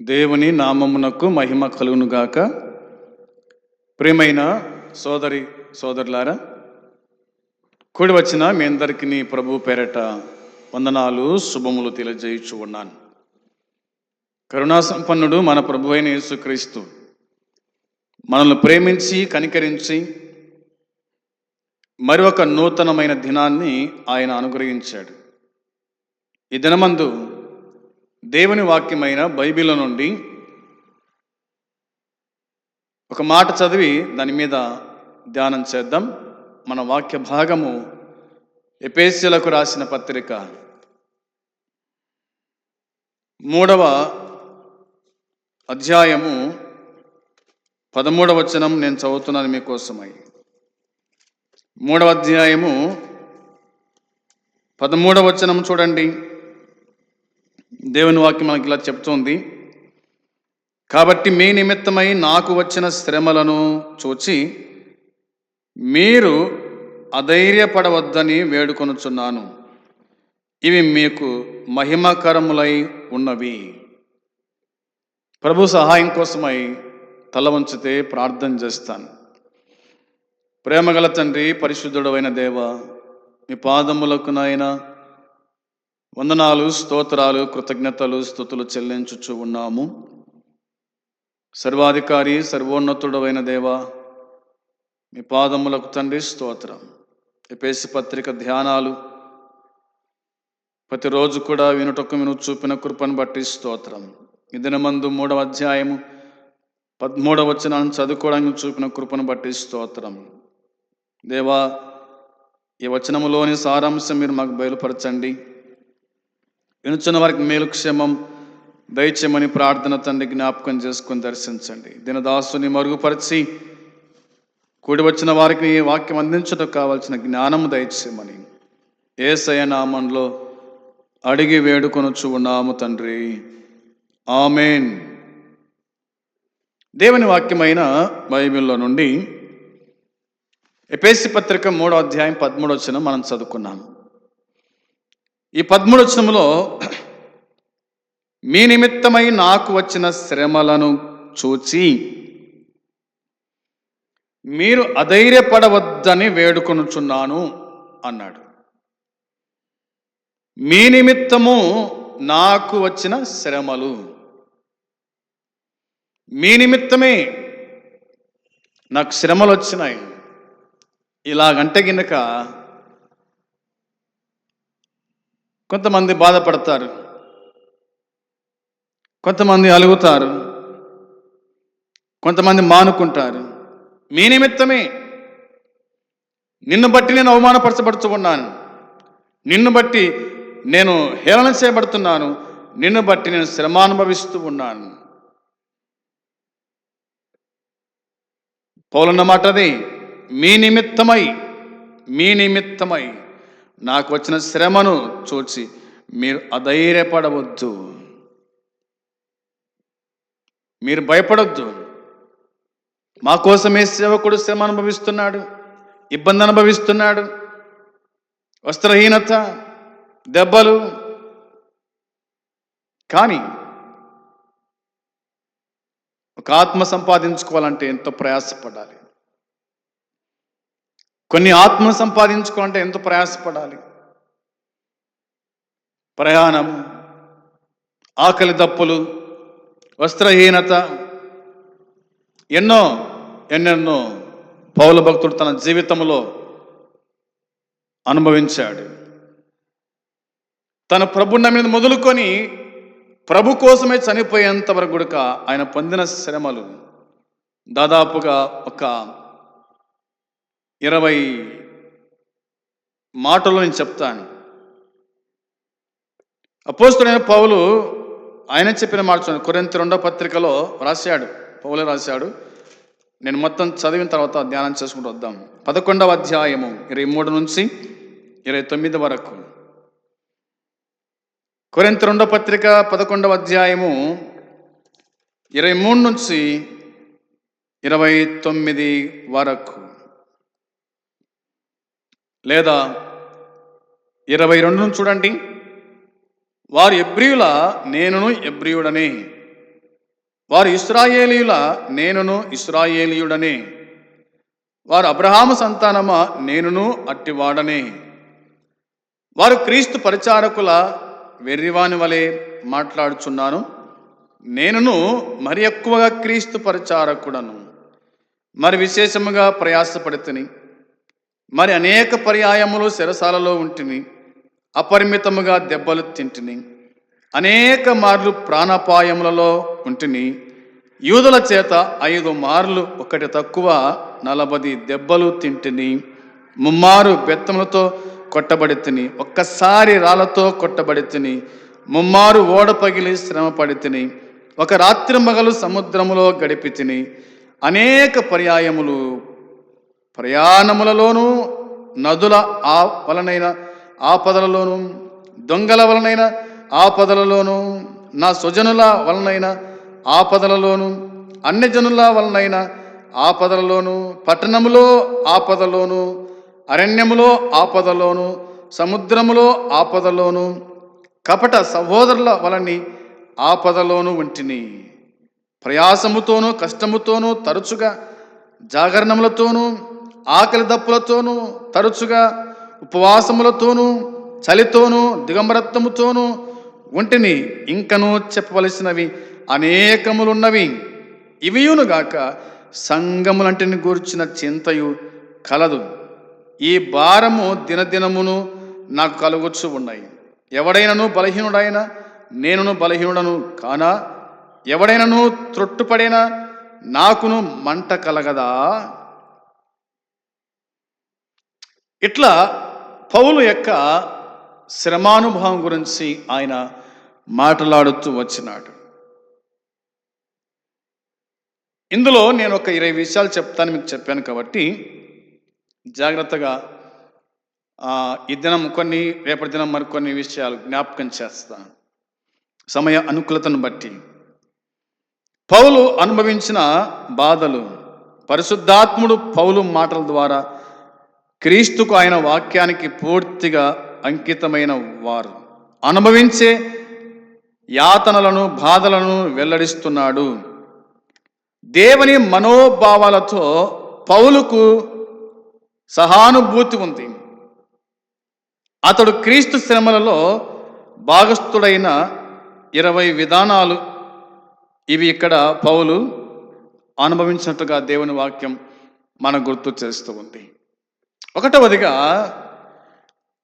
దేవుని నామమునకు మహిమ కలుగునుగాక. ప్రేమైన సోదరి సోదరులారా కూడి వచ్చిన మీ అందరికీ నీ ప్రభు పేరట వందనాలు శుభములు తెలియజేయచ్చు ఉన్నాను. కరుణా సంపన్నుడు మన ప్రభు అయిన యేసుక్రీస్తు మనల్ని ప్రేమించి కనికరించి మరి ఒక నూతనమైన దినాన్ని ఆయన అనుగ్రహించాడు. ఈ దినమందు దేవుని వాక్యమైన బైబిల్ నుండి ఒక మాట చదివి దాని మీద ధ్యానం చేద్దాం. మన వాక్య భాగము ఎపేసిలకు రాసిన పత్రిక మూడవ అధ్యాయము పదమూడవ వచనం నేను చదువుతున్నాను మీకోసమై. మూడవ అధ్యాయము పదమూడవ వచనం చూడండి. దేవుని వాక్యం మనకి ఇలా చెప్తోంది. కాబట్టి మీ నిమిత్తమై నాకు వచ్చిన శ్రమలను చూచి మీరు అధైర్యపడవద్దని వేడుకొనుచున్నాను. ఇవి మీకు మహిమకరములై ఉన్నవి. ప్రభు సహాయం కోసమై తల వంచితే ప్రార్థన చేస్తాను. ప్రేమగల తండ్రి పరిశుద్ధుడమైన దేవ మీ పాదములకు నాయనా వందనాలు స్తోత్రాలు కృతజ్ఞతలు స్థుతులు చెల్లించుచు ఉన్నాము. సర్వాధికారి సర్వోన్నతుడవైన దేవ మీ పాదములకు తండ్రి స్తోత్రం. ఎపేసి పత్రిక ధ్యానాలు ప్రతిరోజు కూడా వినుటకు విను చూపిన కృపను బట్టి స్తోత్రం. ఇదినమందు దినమందు మూడవ అధ్యాయము పదమూడవ వచనాన్ని చదువుకోవడానికి చూపిన కృపను బట్టి స్తోత్రం. దేవా ఈ వచనములోని సారాంశం మీరు మాకు బయలుపరచండి. వినుచున్న వారికి మేలు క్షేమం దయచేయమని ప్రార్థన తండ్రి జ్ఞాపకం చేసుకొని దర్శించండి. దినదాసుని మరుగుపరిచి కూడి వచ్చిన వారికి ఈ వాక్యం అందించడం కావాల్సిన జ్ఞానము దయచేయమని ఏసయ నామంలో అడిగి వేడుకొనొచ్చు ఉన్నాము తండ్రి. ఆమెన్. దేవుని వాక్యమైన బైబిల్లో నుండి ఎపేసి పత్రిక మూడో అధ్యాయం పదమూడు వచ్చిన మనం చదువుకున్నాము. ఈ పదమూడు మీ నిమిత్తమై నాకు వచ్చిన శ్రమలను చూచి మీరు అధైర్యపడవద్దని వేడుకొనుచున్నాను అన్నాడు. మీ నిమిత్తము నాకు వచ్చిన శ్రమలు. మీ నిమిత్తమే నాకు శ్రమలు వచ్చినాయి ఇలాగంటే గినక కొంతమంది బాధపడతారు. కొంతమంది అలుగుతారు. కొంతమంది మానుకుంటారు. మీ నిమిత్తమే నిన్ను బట్టి నేను అవమానపరచబడుతూ ఉన్నాను. నిన్ను బట్టి నేను హేళన చేయబడుతున్నాను. నిన్ను బట్టి నేను శ్రమ అనుభవిస్తూ ఉన్నాను. పౌలన్నమాట అది మీ నిమిత్తమై మీ నిమిత్తమై నాకు వచ్చిన శ్రమను చూచి మీరు అధైర్యపడవద్దు. మీరు భయపడొద్దు. మా కోసమే సేవకుడు శ్రమ అనుభవిస్తున్నాడు ఇబ్బంది అనుభవిస్తున్నాడు. వస్త్రహీనత దెబ్బలు. కానీ ఒక ఆత్మ సంపాదించుకోవాలంటే ఎంతో ప్రయాసపడాలి. కొన్ని ఆత్మ సంపాదించుకోవాలంటే ఎంత ప్రయాసపడాలి. ప్రయాణం ఆకలి దప్పులు వస్త్రహీనత ఎన్నో ఎన్నెన్నో పౌల భక్తుడు తన జీవితంలో అనుభవించాడు. తన ప్రభున్న మీద మొదలుకొని ప్రభు కోసమే చనిపోయేంత వరకు కూడా ఆయన పొందిన శ్రమలు దాదాపుగా ఒక ఇరవై మాటలు నేను చెప్తాను. అపోస్తుడైన పౌలు ఆయన చెప్పిన మాట చూడండి. కొరింత రెండో పత్రికలో రాశాడు. పౌలే రాశాడు. నేను మొత్తం చదివిన తర్వాత ధ్యానం చేసుకుంటూ వద్దాం. పదకొండవ అధ్యాయము ఇరవై మూడు నుంచి ఇరవై తొమ్మిది వరకు. కొరింత రెండో పత్రిక పదకొండవ అధ్యాయము ఇరవై మూడు నుంచి ఇరవై తొమ్మిది వరకు. లేదా ఇరవై రెండును చూడండి. వారు ఎబ్రియుల నేనును ఎబ్రియుడని. వారు ఇస్రాయేలీయుల నేనును ఇస్రాయేలీయుడనే. వారు అబ్రహాము సంతానమా నేనును అట్టివాడనే. వారు క్రీస్తు పరిచారకుల వెర్రివాని వలె మాట్లాడుచున్నాను. నేనును మరి ఎక్కువగా క్రీస్తు పరిచారకుడను. మరి విశేషముగా ప్రయాసపడితిని. మరి అనేక పర్యాయములు శిరసాలలో ఉంటిని అపరిమితముగా దెబ్బలు తింటిని. అనేక మార్లు ప్రాణాపాయములలో ఉంటిని. యూదుల చేత ఐదు మార్లు ఒకటి తక్కువ నలభది దెబ్బలు తింటిని. ముమ్మారు బెత్తములతో కొట్టబడి తిని ఒక్కసారి రాళ్ళతో కొట్టబడి తిని ముమ్మారు ఓడ పగిలి శ్రమ పడి తిని ఒక రాత్రి మగలు సముద్రములో గడిపి తిని అనేక పర్యాయములు ప్రయాణములలోనూ నదుల ఆ వలనైన ఆపదలలోనూ దొంగల వలనైన ఆపదలలోనూ నా స్వజనుల వలనైన ఆపదలలోనూ అన్యజనుల వలనైన ఆపదలలోనూ పట్టణములో ఆపదలోను అరణ్యములో ఆపదలోను సముద్రములో ఆపదలోను కపట సహోదరుల వలని ఆపదలోను ఉంటిని. ప్రయాసముతోనూ కష్టముతోనూ తరచుగా జాగరణములతోనూ ఆకలి దప్పులతోనూ తరచుగా ఉపవాసములతోనూ చలితోనూ దిగంబరత్వముతోనూ ఒంటిని ఇంకనూ చెప్పవలసినవి అనేకములున్నవి. ఇవియునుగాక సంగములంటిని గూర్చిన చింతయు కలదు. ఈ భారము దినదినమును నాకు కలుగుచ్చు ఉన్నాయి. ఎవడైనను బలహీనుడైనా నేనును బలహీనుడను కానా? ఎవడైనను త్రొట్టుపడైనా నాకును మంట కలగదా? ఇట్లా పౌలు యొక్క శ్రమానుభవం గురించి ఆయన మాట్లాడుతూ వచ్చినాడు. ఇందులో నేను ఒక ఇరవై విషయాలు చెప్తాను మీకు చెప్పాను కాబట్టి జాగ్రత్తగా ఈ దినం కొన్ని రేపటి దినం మరికొన్ని విషయాలు జ్ఞాపకం చేస్తాను. సమయ అనుకూలతను బట్టి. పౌలు అనుభవించిన బాధలు పరిశుద్ధాత్ముడు పౌలు మాటల ద్వారా క్రీస్తుకు ఆయన వాక్యానికి పూర్తిగా అంకితమైన వారు. అనుభవించే యాతనలను బాధలను వెల్లడిస్తున్నాడు. దేవుని మనోభావాలతో పౌలుకు సహానుభూతి ఉంది. అతడు క్రీస్తు శ్రమలలో భాగస్థుడైన ఇరవై విధానాలు ఇవి ఇక్కడ పౌలు అనుభవించినట్టుగా దేవుని వాక్యం మన గుర్తు చేస్తూ ఉంది. ఒకటవదిగా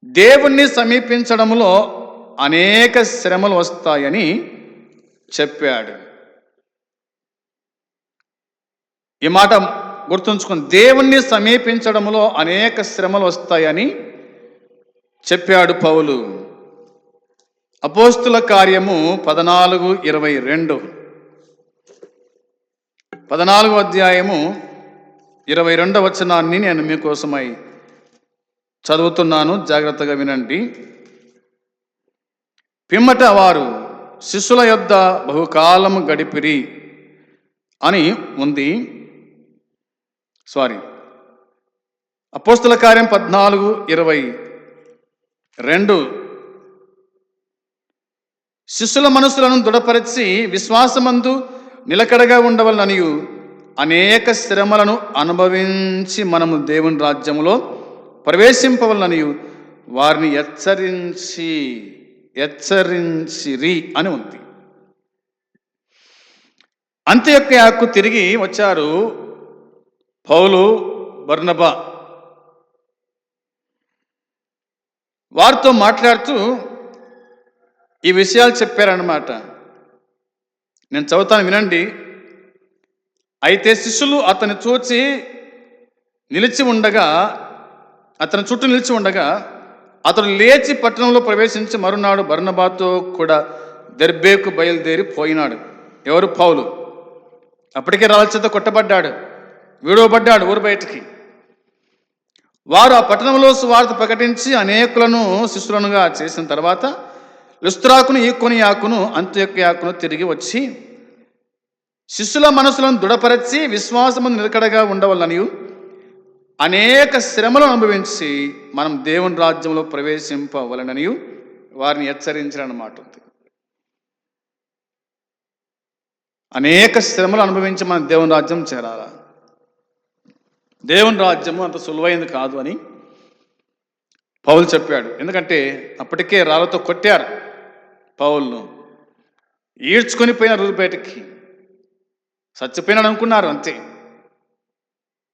దేవుణ్ణి సమీపించడంలో అనేక శ్రమలు వస్తాయని చెప్పాడు. ఈ మాట గుర్తుంచుకుని దేవుణ్ణి సమీపించడంలో అనేక శ్రమలు వస్తాయని చెప్పాడు పౌలు. అపోస్తుల కార్యము పద్నాలుగు ఇరవై రెండు. పద్నాలుగు అధ్యాయము ఇరవై రెండవ వచనాన్ని నేను మీకోసమై చదువుతున్నాను. జాగ్రత్తగా వినండి. పిమ్మట వారు శిష్యుల యొద్ద బహుకాలం గడిపిరి అని ఉంది. సారీ అపోస్తుల కార్యం పద్నాలుగు ఇరవై రెండు. శిష్యుల మనసులను దృఢపరిచి విశ్వాసమందు నిలకడగా ఉండవలననియు అనేక శ్రమలను అనుభవించి మనము దేవుని రాజ్యంలో ప్రవేశింపవలననియు వారిని హెచ్చరించి హెచ్చరించిరి అని ఉంది. అంత్యొక్కకు తిరిగి వచ్చారు పౌలు బర్నబా. వారితో మాట్లాడుతూ ఈ విషయాలు చెప్పారన్నమాట. నేను చదువుతాను వినండి. అయితే శిష్యులు అతని చూచి నిలిచి ఉండగా అతని చుట్టూ నిలిచి ఉండగా అతడు లేచి పట్టణంలో ప్రవేశించి మరునాడు బర్ణబాతో కూడా దెర్బేకు బయలుదేరి పోయినాడు. ఎవరు? పౌలు. అప్పటికే రాల్చేత కొట్టబడ్డాడు. విడవబడ్డాడు ఊరు బయటికి. వారు ఆ పట్టణంలో సువార్త ప్రకటించి అనేకులను శిష్యులనుగా చేసిన తర్వాత లుస్త్రాకును ఈకొని యాకును అంత్యొక్క యాకును తిరిగి వచ్చి శిష్యుల మనసులను దృఢపరచి విశ్వాసము నిలకడగా ఉండవలనని అనేక శ్రమలు అనుభవించి మనం దేవుని రాజ్యంలో ప్రవేశింపవలనని వారిని హెచ్చరించారన్నమాట ఉంది. అనేక శ్రమలు అనుభవించి మన దేవుని రాజ్యం చేరాలా? దేవుని రాజ్యము అంత సులువైంది కాదు అని పౌలు చెప్పాడు. ఎందుకంటే అప్పటికే రాళ్ళతో కొట్టారు పౌల్ను. ఈడ్చుకొని పోయిన ఊరు చచ్చిపోయినాడు అనుకున్నారు అంతే.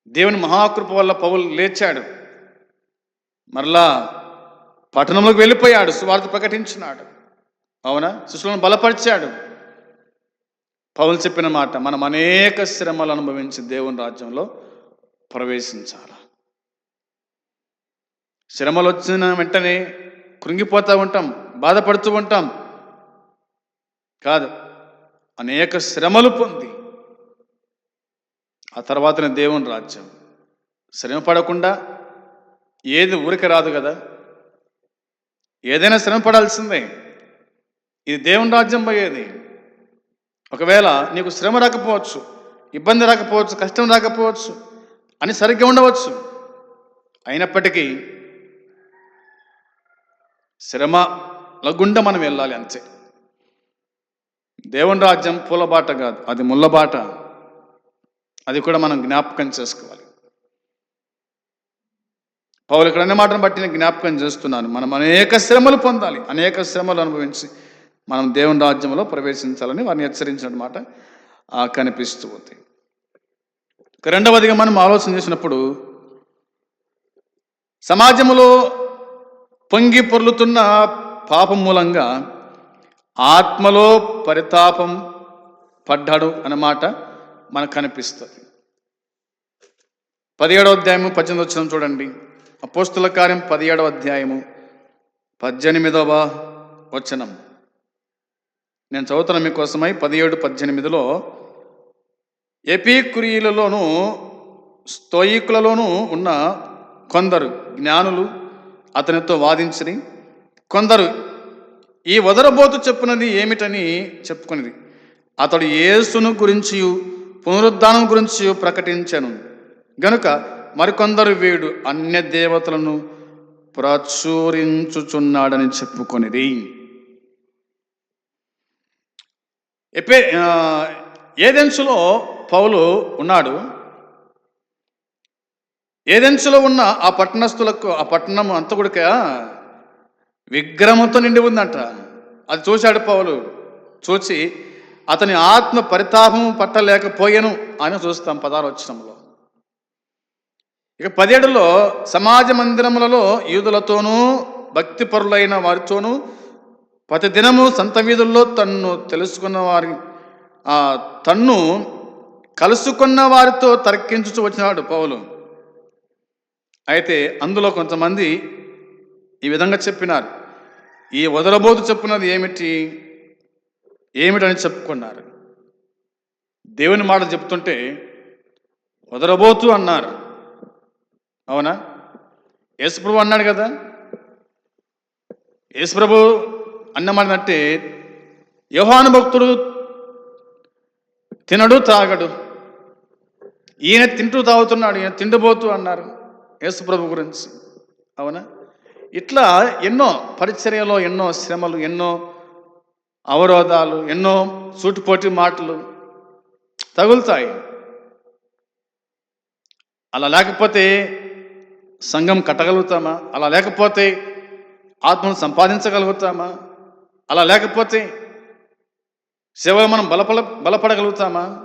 దేవుని మహాకృప వల్ల పౌలు లేచాడు. మరలా పట్టణంలోకి వెళ్ళిపోయాడు సువార్త ప్రకటించినాడు. అవునా? శిష్యులను బలపరిచాడు. పౌలు చెప్పిన మాట మనం అనేక శ్రమలు అనుభవించి దేవుని రాజ్యంలో ప్రవేశించాలి? శ్రమలు వచ్చిన వెంటనే కృంగిపోతూ ఉంటాం బాధపడుతూ ఉంటాం. కాదు అనేక శ్రమలు పొంది ఆ తర్వాతనే దేవుని రాజ్యం. శ్రమ పడకుండా ఏది ఊరికి రాదు కదా? ఏదైనా శ్రమ పడాల్సిందే ఇది దేవుని రాజ్యం పోయేది. ఒకవేళ నీకు శ్రమ రాకపోవచ్చు ఇబ్బంది రాకపోవచ్చు కష్టం రాకపోవచ్చు అని సరిగ్గా ఉండవచ్చు. అయినప్పటికీ శ్రమ లగుండా మనం వెళ్ళాలి అంతే. దేవుని రాజ్యం పూలబాట కాదు అది ముళ్ళబాట. అది కూడా మనం జ్ఞాపకం చేసుకోవాలి. పౌలు ఇక్కడ అనే మాటను బట్టి నేను జ్ఞాపకం చేస్తున్నాను. మనం అనేక శ్రమలు పొందాలి. అనేక శ్రమలు అనుభవించి మనం దేవుని రాజ్యంలో ప్రవేశించాలని వారిని హెచ్చరించినమాట. కనిపిస్తూ ఉంది. రెండవదిగా మనం ఆలోచన చేసినప్పుడు సమాజంలో పొంగి పొర్లుతున్న పాపం మూలంగా ఆత్మలో పరితాపం పడ్డాడు అన్నమాట. మనకు కనిపిస్తుంది. పదిహేడవ అధ్యాయము పద్దెనిమిది వచ్చిన చూడండి. అపోస్తుల కార్యం పదిహేడవ అధ్యాయము పద్దెనిమిదవ వచనం. నేను చదువుతున్న మీకోసమై పదిహేడు పద్దెనిమిదిలో ఎపీకురీలలోను స్తోయికులలోనూ ఉన్న కొందరు జ్ఞానులు అతనితో వాదించని కొందరు ఈ వదరబోతు చెప్పునది ఏమిటని చెప్పుకునేది అతడు యేసును గురించి పునరుద్ధానం గురించి ప్రకటించాను. గనుక మరికొందరు వీడు అన్య దేవతలను ప్రచురించుచున్నాడని చెప్పుకొనిది ఎపే ఏదెన్సులో పౌలు ఉన్నాడు? ఏదెన్సులో ఉన్న ఆ పట్టణస్థులకు ఆ పట్టణం అంత కూడా విగ్రహంతో నిండి ఉందంట. అది చూశాడు పౌలు. చూసి అతని ఆత్మ పరితాపం పట్టలేకపోయాను అని చూస్తాం పదారోచనంలో ఇక పదేడులో సమాజ మందిరములలో యూదులతోనూ భక్తిపరులైన వారితోనూ ప్రతి దినము సంత వీధుల్లో తన్ను తెలుసుకున్న వారి తన్ను కలుసుకున్న వారితో తర్కించుచు వచ్చినాడు పౌలు. అయితే అందులో కొంతమంది ఈ విధంగా చెప్పినారు. ఈ వదలబోతు చెప్పున్నది ఏమిటి? ఏమిటని చెప్పుకున్నారు. దేవుని మాట చెప్తుంటే వదలబోతు అన్నారు. అవునా? యేసుప్రభు అన్నాడు కదా? యేసుప్రభు అన్నమాట యోహాను భక్తుడు తినడు తాగడు. ఈయన తింటూ తాగుతున్నాడు ఈయన తిండిపోతూ అన్నారు యేసుప్రభు గురించి. అవునా? ఇట్లా ఎన్నో పరిచర్యలో ఎన్నో శ్రమలు ఎన్నో అవరోధాలు ఎన్నో సూటిపోటి మాటలు తగులుతాయి. అలా లేకపోతే సంఘం కట్టగలుగుతామా? అలా లేకపోతే ఆత్మను సంపాదించగలుగుతామా? అలా లేకపోతే సేవలు మనం బలపల బలపడగలుగుతామా?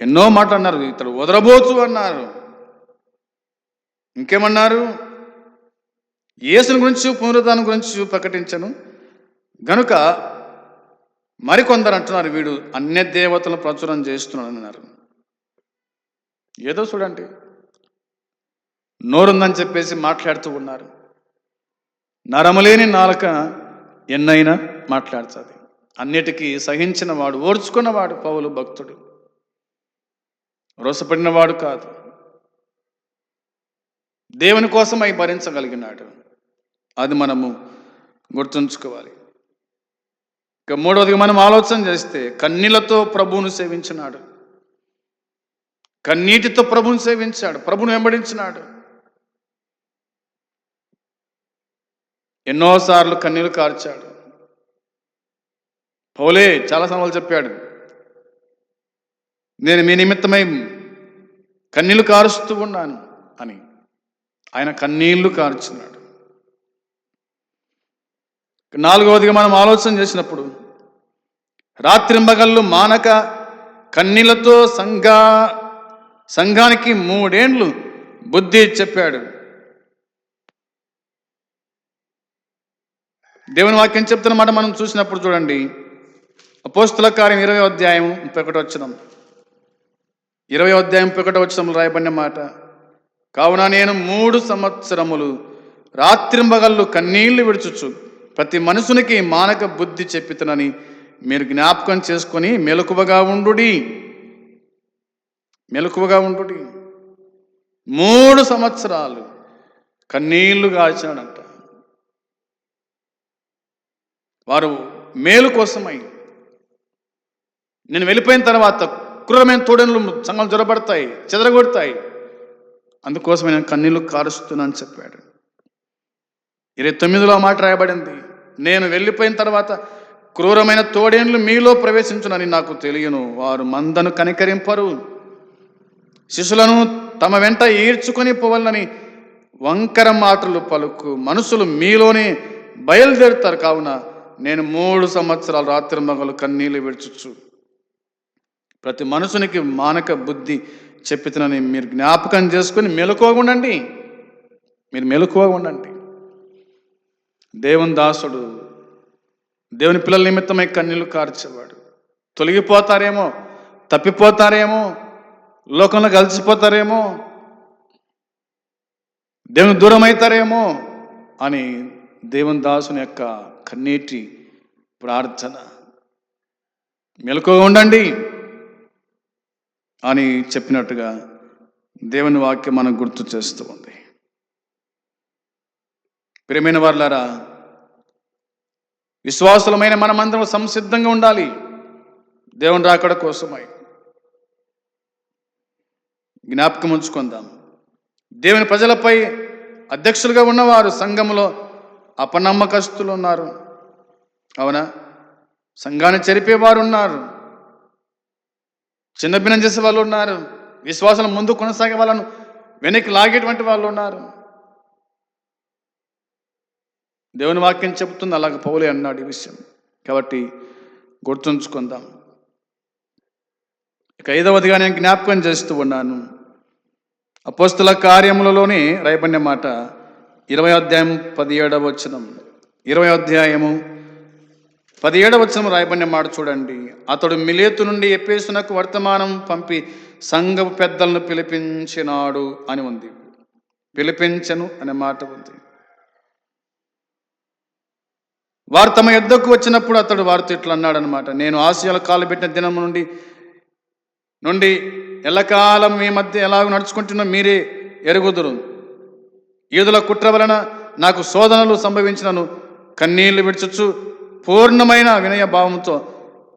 ఎన్నో మాట అన్నారు. ఇతడు వదరబోచు అన్నారు. ఇంకేమన్నారు? యేసుని గురించి పునరుద్ధానం గురించి ప్రకటించను. గనుక మరికొందరు అంటున్నారు వీడు అన్య దేవతలను ప్రచురం చేస్తున్నాడు అన్నారు. ఏదో చూడండి. నోరుందని చెప్పేసి మాట్లాడుతూ ఉన్నారు. నరములేని నాలుక ఎన్నైనా మాట్లాడుతుంది. అన్నిటికీ సహించిన వాడు ఓర్చుకున్నవాడు పౌలు భక్తుడు. రోసపడినవాడు కాదు. దేవుని కోసం భరించగలిగినాడు. అది మనము గుర్తుంచుకోవాలి. ఇక మూడవదిగా మనం ఆలోచన చేస్తే కన్నీళ్ళతో ప్రభువును సేవించినాడు. కన్నీటితో ప్రభువును సేవించాడు. ప్రభును వెంబడించినాడు. ఎన్నోసార్లు కన్నీరు కార్చాడు. పౌలే చాలా సమయాలు చెప్పాడు. నేను మీ నిమిత్తమై కన్నీళ్ళు కారుస్తూ ఉన్నాను అని. ఆయన కన్నీళ్ళు కార్చున్నాడు నాలుగవదిగా మనం ఆలోచన చేసినప్పుడు రాత్రింబగళ్ళు మానక కన్నీళ్ళతో సంఘా సంఘానికి మూడేండ్లు బుద్ధి చెప్పాడు. దేవుని వాక్యం చెప్తున్నమాట మనం చూసినప్పుడు చూడండి. అపోస్తుల కార్యం ఇరవై అధ్యాయం ముప్పై ఒకటి వచ్చినాం ఇరవై అధ్యాయం ముప్పై ఒకటి వచ్చిన రాయబడిన మాట కావున నేను మూడు సంవత్సరములు రాత్రింబగళ్ళు కన్నీళ్ళు విడుచుచు ప్రతి మనుషునికి మానక బుద్ధి చెప్పితనని మీరు జ్ఞాపకం చేసుకొని మెలకువగా ఉండుడి. మెలకువగా ఉండుడి. మూడు సంవత్సరాలు కన్నీళ్ళు కాల్చాడంట వారు మేలు కోసమై నేను వెళ్ళిపోయిన తర్వాత క్రూరమైన తోడెన్లు సంఘాలు జ్వరబడతాయి చెదరగొడతాయి. అందుకోసమే నేను కన్నీళ్ళు కారుస్తున్నాను చెప్పాడు. ఇరవై తొమ్మిదిలో మాట రాయబడింది. నేను వెళ్ళిపోయిన తర్వాత క్రూరమైన తోడేండ్లు మీలో ప్రవేశించునని నాకు తెలియను. వారు మందను కనికరింపరు. శిశులను తమ వెంట ఈడ్చుకొని పోవాలని వంకర మాటలు పలుకు. మనుషులు మీలోనే బయలుదేరుతారు. కావున నేను మూడు సంవత్సరాలు రాత్రి మగలు కన్నీళ్ళు విడుచుచు. ప్రతి మనుషునికి మానక బుద్ధి చెప్పితనని మీరు జ్ఞాపకం చేసుకొని మెలకువగా ఉండండి. మీరు మెలకువగా ఉండండి. దేవుని దాసుడు దేవుని పిల్లల నిమిత్తమై కన్నీళ్ళు కార్చేవాడు. తొలగిపోతారేమో తప్పిపోతారేమో లోకంలో కలిసిపోతారేమో దేవుని దూరం అవుతారేమో అని దేవుని దాసుని యొక్క కన్నీటి ప్రార్థన. మెలకుగా ఉండండి అని చెప్పినట్టుగా దేవుని వాక్యం మనకు గుర్తు చేస్తూ ఉంది. ప్రియమైన వారులారా విశ్వాసులమైన మనమందరం సంసిద్ధంగా ఉండాలి. దేవుని రాకడ కోసమై. జ్ఞాపకం ఉంచుకుందాం. దేవుని ప్రజలపై అధ్యక్షులుగా ఉన్నవారు సంఘంలో అపనమ్మకస్తులు ఉన్నారు అవునా? సంఘాన్ని చెరిపేవారు ఉన్నారు చిన్నభిన్నం చేసే వాళ్ళు ఉన్నారు విశ్వాసం ముందు కొనసాగే వాళ్ళను వెనక్కి లాగేటువంటి వాళ్ళు ఉన్నారు దేవుని వాక్యం చెబుతుంది అలాగ పౌలే అన్నాడు ఈ విషయం. కాబట్టి గుర్తుంచుకుందాం. ఇక ఐదవదిగా నేను జ్ఞాపకం చేస్తూ ఉన్నాను. అపోస్తుల కార్యములలోనే రాయబడిన మాట ఇరవై అధ్యాయం పదిహేడవ వచనం. ఇరవై అధ్యాయము పదిహేడవ వచనం రాయబడిన మాట చూడండి. అతడు మిలేతు నుండి ఎప్పేసునకు వర్తమానం పంపి సంఘపు పెద్దలను పిలిపించినాడు అని ఉంది. పిలిపించను అనే మాట ఉంది. వారు తమ యుద్ధకు వచ్చినప్పుడు అతడు వారితో ఇట్లా అన్నాడనమాట నేను ఆసియాలో కాలు పెట్టిన దినం నుండి నుండి ఎల్లకాలం మీ మధ్య ఎలాగో నడుచుకుంటున్నా మీరే ఎరుగుదురు. ఈదుల కుట్ర వలన నాకు శోధనలు సంభవించినను కన్నీళ్ళు విడుచుచు పూర్ణమైన వినయ భావంతో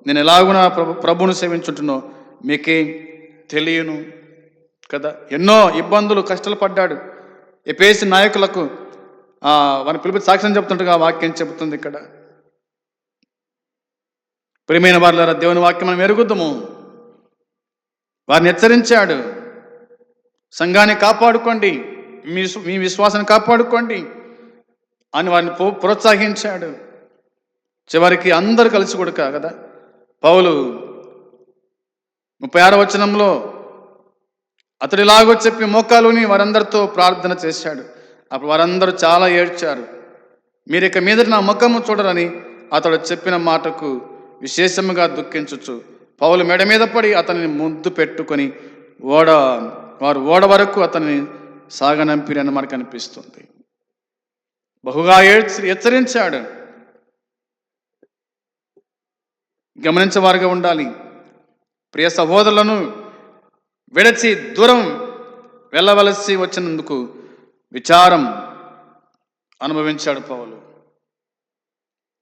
నేను ఎలాగున ప్రభు ప్రభును సేవించుంటున్నో మీకే తెలియను కదా. ఎన్నో ఇబ్బందులు కష్టాలు పడ్డాడు. ఎపేసి నాయకులకు వారిని పిలిపి సాక్ష్యం చెప్తుండగా ఆ వాక్యం చెబుతుంది ఇక్కడ. ప్రియమైన వారిలో దేవుని వాక్యం మనం ఎరుగుద్దాము వారిని హెచ్చరించాడు. సంఘాన్ని కాపాడుకోండి. మీ మీ విశ్వాసాన్ని కాపాడుకోండి అని వారిని ప్రోత్సహించాడు. చివరికి అందరూ కలిసి కొడుక కదా. పౌలు ముప్పై ఆరో వచనంలో అతడు ఇలాగో చెప్పి మోకాలుని వారందరితో ప్రార్థన చేశాడు. అప్పుడు వారందరూ చాలా ఏడ్చారు. మీరు ఇక మీద నా ముఖము చూడరని అతడు చెప్పిన మాటకు విశేషముగా దుఃఖించుచు పౌలు మెడ మీద పడి అతనిని ముద్దు పెట్టుకొని ఓడ వారు ఓడ వరకు అతన్ని సాగనంపిరని మనకు అనిపిస్తుంది. బహుగా ఏడ్చి హెచ్చరించాడు. గమనించేవారుగా ఉండాలి. ప్రియ సహోదరులను విడచి దూరం వెళ్ళవలసి వచ్చినందుకు విచారం అనుభవించాడు పౌలు.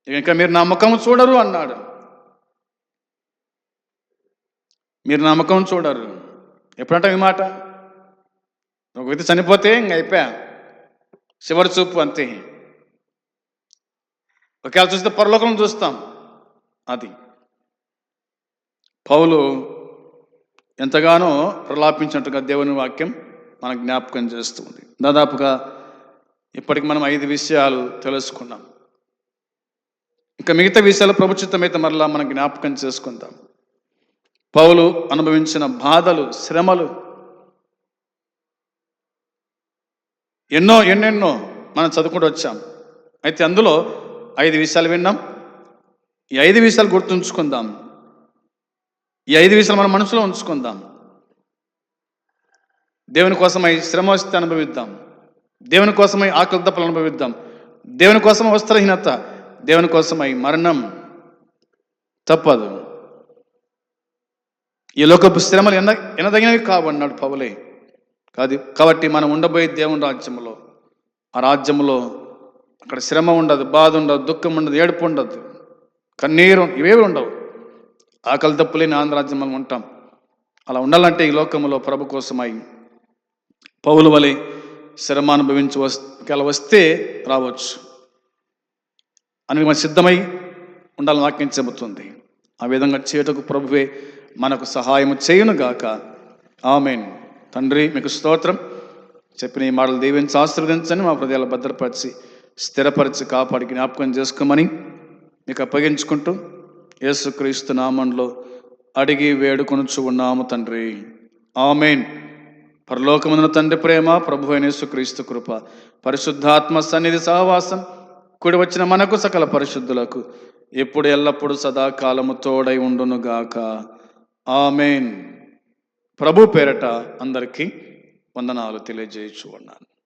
ఇంకా మీరు నా ముఖం చూడరు అన్నాడు. మీరు నా ముఖం చూడరు. ఎప్పుడంటే ఈ మాట? ఒక వ్యక్తి చనిపోతే ఇంక అయిపోయా. చివరి చూపు అంతే. ఒకవేళ చూస్తే పరలోకం చూస్తాం. అది. పౌలు ఎంతగానో ప్రలాపించినట్టుగా దేవుని వాక్యం మన జ్ఞాపకం చేస్తుంది దాదాపుగా ఇప్పటికి మనం ఐదు విషయాలు తెలుసుకున్నాం. ఇంకా మిగతా విషయాలు ప్రభుత్వమైతే మరలా మనం జ్ఞాపకం చేసుకుందాం. పౌలు అనుభవించిన బాధలు శ్రమలు ఎన్నో ఎన్నెన్నో మనం చదువుకుంటూ వచ్చాం. అయితే అందులో ఐదు విషయాలు విన్నాం. ఈ ఐదు విషయాలు గుర్తుంచుకుందాం. ఈ ఐదు విషయాలు మన మనసులో ఉంచుకుందాం. దేవుని కోసమై శ్రమ వస్తే అనుభవిద్దాం. దేవుని కోసమై ఆకలి దప్పలు అనుభవిద్దాం. దేవుని కోసమై వస్త్రహీనత దేవుని కోసమై మరణం తప్పదు. ఈ లోకపు శ్రమలు ఎన్న ఎనదగినవి కావన్నాడు పౌలే. కాదు కాబట్టి మనం ఉండబోయే దేవుని రాజ్యంలో ఆ రాజ్యంలో అక్కడ శ్రమ ఉండదు బాధ ఉండదు దుఃఖం ఉండదు ఏడుపు ఉండదు కన్నీరు ఇవేవి ఉండవు. ఆకలి తప్పులేని ఆంధ్ర రాజ్యం మనం ఉంటాం. అలా ఉండాలంటే ఈ లోకంలో ప్రభు కోసమై పౌలు వలె శ్రమ అనుభవించి వస్ వస్తే రావచ్చు. అని మనం సిద్ధమై ఉండాలని వాక్యం చెబుతుంది. ఆ విధంగా చేయటకు ప్రభువే మనకు సహాయం చేయునుగాక ఆమెన్. తండ్రి మీకు స్తోత్రం. చెప్పిన ఈ మాటలు దీవించి ఆశీర్వదించని మా హృదయాలు భద్రపరిచి స్థిరపరిచి కాపాడి జ్ఞాపకం చేసుకోమని మీకు అప్పగించుకుంటూ యేసుక్రీస్తు నామంలో అడిగి వేడుకొనుచు ఉన్నాము తండ్రి. ఆమెన్. పరలోకమున తండ్రి ప్రేమ ప్రభు అయిన యేసుక్రీస్తు కృప పరిశుద్ధాత్మ సన్నిధి సహవాసం కూడి వచ్చిన మనకు సకల పరిశుద్ధులకు ఎప్పుడు ఎల్లప్పుడు సదాకాలము తోడై ఉండునుగాక. ఆమెన్. ప్రభు పేరట అందరికీ వందనాలు తెలియజేయచ్చు అన్నాను